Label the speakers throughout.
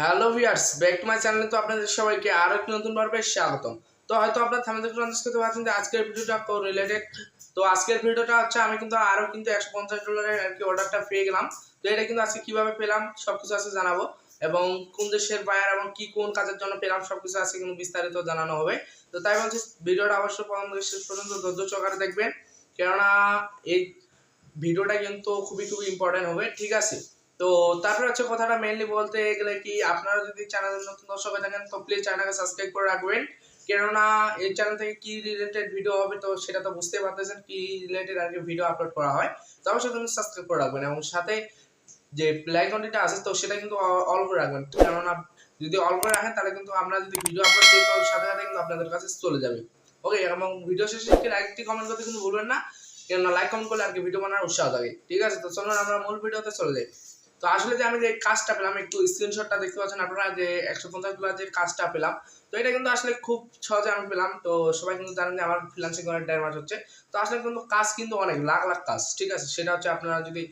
Speaker 1: Hello viewers, back to my চ্যানেলে তো আপনাদের সবাইকে আরও একটি নতুন পর্বে স্বাগতম। তো হয়তো আপনারা করতে পারছেন যে আজকের ভিডিওটা রিলেটেড তো আজকের ভিডিওটা হচ্ছে, আমি কিন্তু আরও কিন্তু একশো পঞ্চাশ ডলারের আর কি অর্ডারটা পেয়ে গেলাম। তো এটা কিন্তু আজকে কীভাবে পেলাম সব কিছু আজকে জানাব। এবং কোন দেশের বায়ার এবং কি কোন কাজের জন্য পেলাম, সবকিছু আজকে কিন্তু বিস্তারিত জানানো হবে। তো তাই বলছি, ভিডিওটা অবশ্যই প্রথম শেষ পর্যন্ত ধৈর্য সহকারে দেখবেন। কেননা এই ভিডিওটা কিন্তু খুবই খুবই ইম্পর্টেন্ট হবে, ঠিক আছে? তো তারপরে হচ্ছে কথাটা মেইনলি বলতে গেলে কি, আপনারা যদি চ্যানেলের নতুন দর্শক হয়ে থাকেন, তো প্লিজ চ্যানেলকে সাবস্ক্রাইব করে রাখবেন। কেননা এই চ্যানেল থেকে কি রিলেটেড ভিডিও হবে, তো সেটা তো বুঝতে পারতেছেন কি রিলেটেড আর কি ভিডিও আপলোড করা হয়। তো অবশ্যই তুমি সাবস্ক্রাইব করে রাখবেন এবং সাথে যে প্লে আইকনটা আছে, তো সেটা কিন্তু অল করে রাখবেন। কেননা যদি অল করে রাখেন, তাহলে কিন্তু আমরা যদি ভিডিও আপলোড করি, তো সাথে সাথে কিন্তু আপনাদের কাছে চলে যাবে। ওকে এবং ভিডিও শেষে একটি লাইকটি কমেন্ট করতে কিন্তু ভুলবেন না। কেননা লাইক কমেন্ট করলে আর কি ভিডিও বানানোর উৎসাহ থাকে। ঠিক আছে, তো চলুন আমরা মূল ভিডিওতে চলে যাই। তো আসলে যে আমি যে কাজটা পেলাম, একটু স্ক্রিনশটটা দেখতে পাচ্ছেন আপনারা যে একশো পঞ্চাশ ডলার যে কাজটা পেলাম, তো এটা কিন্তু আসলে খুব সহজে আমি পেলাম। তো সবাই কিন্তু জানেন যে আমার ফ্রিলান্সিং করার দেড় মাস হচ্ছে। তো আসলে কিন্তু কাজ কিন্তু অনেক, লাখ লাখ কাজ, ঠিক আছে? সেটা হচ্ছে আপনারা যদি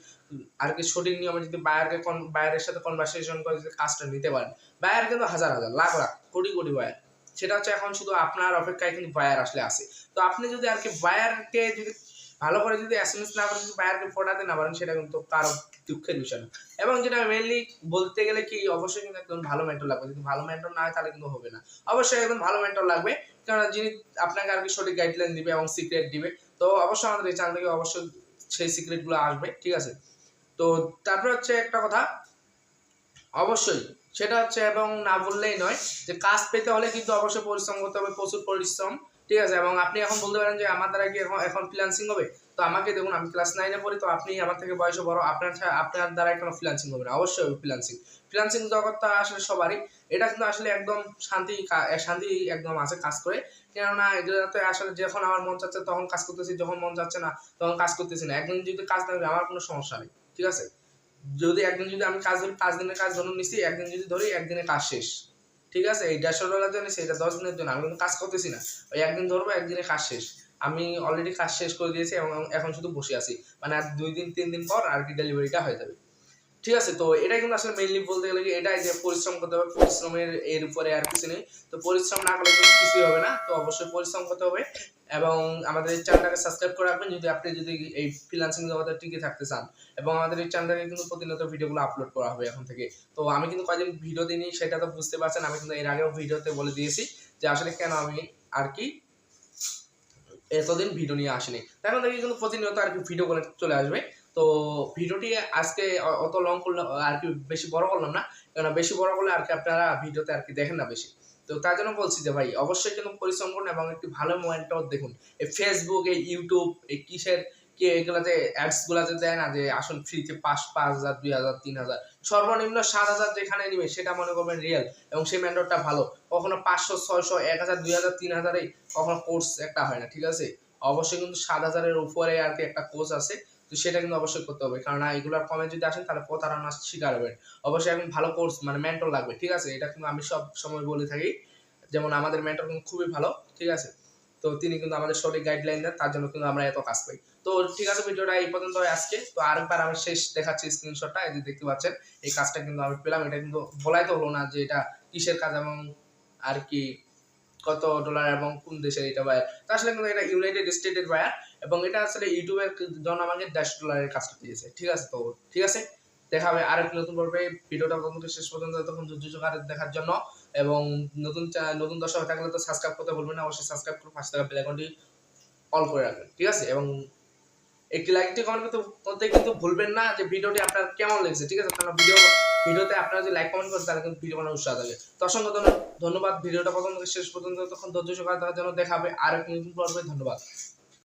Speaker 1: আর কি সঠিক নিয়মে যদি বায়ারকে বায়ারের সাথে কনভারসেশন করে যদি কাজটা নিতে পারেন বায়ার কিন্তু হাজার হাজার, লাখ লাখ, কোটি কোটি বায়ার সেটা হচ্ছে এখন শুধু আপনার অপেক্ষায় কিন্তু বায়ার আসলে আসে তো আপনি যদি আর কি বায়ারকে যদি ভালো করে যদি এস এম এস না করে যদি বায়ারকে পড়াতে না পারেন সেটা কিন্তু কারও দুঃখের বিষয় না। এবং যেটা মেনলি বলতে গেলে কি, অবশ্যই কিন্তু একদম ভালো মেন্টর লাগবে। যদি ভালো মেন্টর না হয়, তাহলে কিন্তু হবে না। অবশ্যই একদম ভালো মেন্টর লাগবে। কারণ যিনি আপনাকে আর কি সঠিক গাইডলাইন দিবে এবং সিক্রেট দিবে, তো অবশ্যই আমাদের এই চ্যানেল থেকে অবশ্যই সেই সিক্রেটগুলো আসবে, ঠিক আছে? তো তারপরে হচ্ছে একটা কথা, অবশ্যই সেটা হচ্ছে এবং না বললেই নয় যে কাজ পেতে হলে কিন্তু অবশ্যই পরিশ্রম করতে হবে, প্রচুর পরিশ্রম। ঠিক আছে, এবং আপনি এখন বলতে পারেন যে আমার দ্বারা কি এখন এখন ফ্রিল্যান্সিং হবে? তো আমাকে দেখুন, আমি ক্লাস নাইনে পড়ি, তো আপনি আমার থেকে বয়সে বড়, আপনার আপনার দ্বারা কোনো ফ্রিল্যান্সিং হবে না। অবশ্যই হবে ফ্রিল্যান্সিং ফ্রিল্যান্সিং জগৎটা আসলে সবারই। এটা কিন্তু আসলে একদম শান্তি শান্তি একদম আছে কাজ করে। কেননা এগুলোতে আসলে যখন আমার মন চাচ্ছে, তখন কাজ করতেছি। যখন মন চাচ্ছে না, তখন কাজ করতেছি না। একদিন যদি কাজ করি, আমার কোনো সমস্যা নেই। ঠিক আছে? যদি একদিন যদি আমি কাজ ধরি, পাঁচ দিনের কাজ ধরুন নিছি, একদিন যদি ধরি একদিনে কাজ শেষ। ঠিক আছে? এই ষোলো লাখ জন্য, সেটা দশ দিনের জন্য। আমি কাজ করতেছি না। ওই একদিন ধরবো একদিনে কাজ শেষ। আমি অলরেডি কাজ শেষ করে দিয়েছি এবং এখন শুধু বসে আছি। মানে আর দুই দিন, তিন দিন পর আর কি ডেলিভারিটা হয়ে যাবে। ঠিক আছে, তো এটাই কিন্তু আসলে মেইনলি বলতে গেলে এটাই যে পরিশ্রম করতে হবে, পরিশ্রমের এর উপরে আর কিছু নেই। তো পরিশ্রম না করলে কিন্তু কিছুই হবে না, তো অবশ্যই পরিশ্রম করতে হবে এবং আমাদের এই চ্যানেলটাকে সাবস্ক্রাইব করে রাখবেন। যদি আপনি যদি এই ফ্রিল্যান্সিং জগতে টিকে থাকতে চান এবং আমাদের এই চ্যানেলটাকে কিন্তু প্রতিনিয়ত ভিডিওগুলো আপলোড করা হবে এখন থেকে। তো আমি কিন্তু কয়দিন ভিডিও দিইনি, সেটা তো বুঝতে পারছেন, আমি কিন্তু এর আগেও ভিডিওতে বলে দিয়েছি যে আসলে কেন আমি আর কি এতদিন ভিডিও নিয়ে আসিনি। এখন থেকে কিন্তু প্রতিনিয়ত আর কি ভিডিও করে চলে আসবে। তো ভিডিওটি আজকে অত লং করলাম আর কি বেশি বড় করলাম না কেন বেশি বড় করলে আর কি আপনারা ভিডিওতে আর কি দেখেন না বেশি। তো তার জন্য বলছি যে ভাই, অবশ্যই কিন্তু পরিশ্রম করুন এবং একটি ভালো মোবাইলটাও দেখুন। এই ফেসবুক এই ইউটিউব এই কিসের কি এগুলাতে অ্যাডস গুলাতে দেয় না যে আসল ফ্রিতে পাঁচ পাঁচ হাজার, দুই হাজার, তিন হাজার, সর্বনিম্ন সাত হাজার যেখানে নিবে সেটা মনে করবেন রিয়েল এবং সেই ম্যান্ডরটা ভালো। কখনো পাঁচশো, ছয়শো, এক হাজার, দুই হাজার, তিন হাজারে কখনো কোর্স একটা হয় না, ঠিক আছে? অবশ্যই কিন্তু সাত হাজারের উপরে আর কি একটা কোর্স আছে। তো সেটা কিন্তু অবশ্যই করতে হবে। কারণ এগুলোর কমে যদি আসেন তাহলে প্রতারণার শিকার হবেন অবশ্যই এখন ভালো কোর্স মানে মেন্টর লাগবে, ঠিক আছে? এটা কিন্তু আমি সব সময় বলে থাকি। যেমন আমাদের মেন্টর কিন্তু খুবই ভালো, ঠিক আছে? তো তিনি কিন্তু আমাদের সঠিক গাইডলাইন দেন, তার জন্য কিন্তু আমরা এত কাজ পাই তো ঠিক আছে, ভিডিওটা এই পর্যন্ত আজকে। তো আরেকবার আমি শেষ দেখাচ্ছি স্ক্রিনশটটা এই যে দেখতে পাচ্ছেন, এই কাজটা কিন্তু আমি পেলাম। এটা কিন্তু বলাই তো হলো না যে এটা কিসের কাজ এবং আর কি কত ডলার এবং কোন দেশের এটা বায়ার তো আসলে কিন্তু এটা ইউনাইটেড স্টেটের বায়ার এবং এটা আসলে ইউটিউবের জন্য আমাকে দশ ডলারের কাজটা দিয়েছে। ঠিক আছে তো? ঠিক আছে? দেখা হবে আর আরেক নতুন পর্বে। ভিডিওটা পর্যন্ত শেষ পর্যন্ত তখন আর দেখার জন্য এবং নতুন নতুন দর্শক থাকলে তো সাবস্ক্রাইব করতে ভুলবেন না। অবশ্যই সাবস্ক্রাইব করে পাঁচ টাকা বেল আইকনটি অল করে রাখবেন। ঠিক আছে? এবং একটি লাইক লাইকটি কমেন্ট করতে করতে কিন্তু ভুলবেন না যে ভিডিওটি আপনার কেমন লেগেছে, ঠিক আছে? আপনারা ভিডিও ভিডিওতে আপনারা যদি লাইক কমেন্ট করেন, তাহলে কিন্তু ভিডিও বানানোর উৎসাহ থাকে তো অসংখ্য ধন্যবাদ। ভিডিওটা প্রথম থেকে শেষ পর্যন্ত তখন ধৈর্য সহকারে দেখার জন্য দেখাবে। আর এক নতুন পর্বে ধন্যবাদ।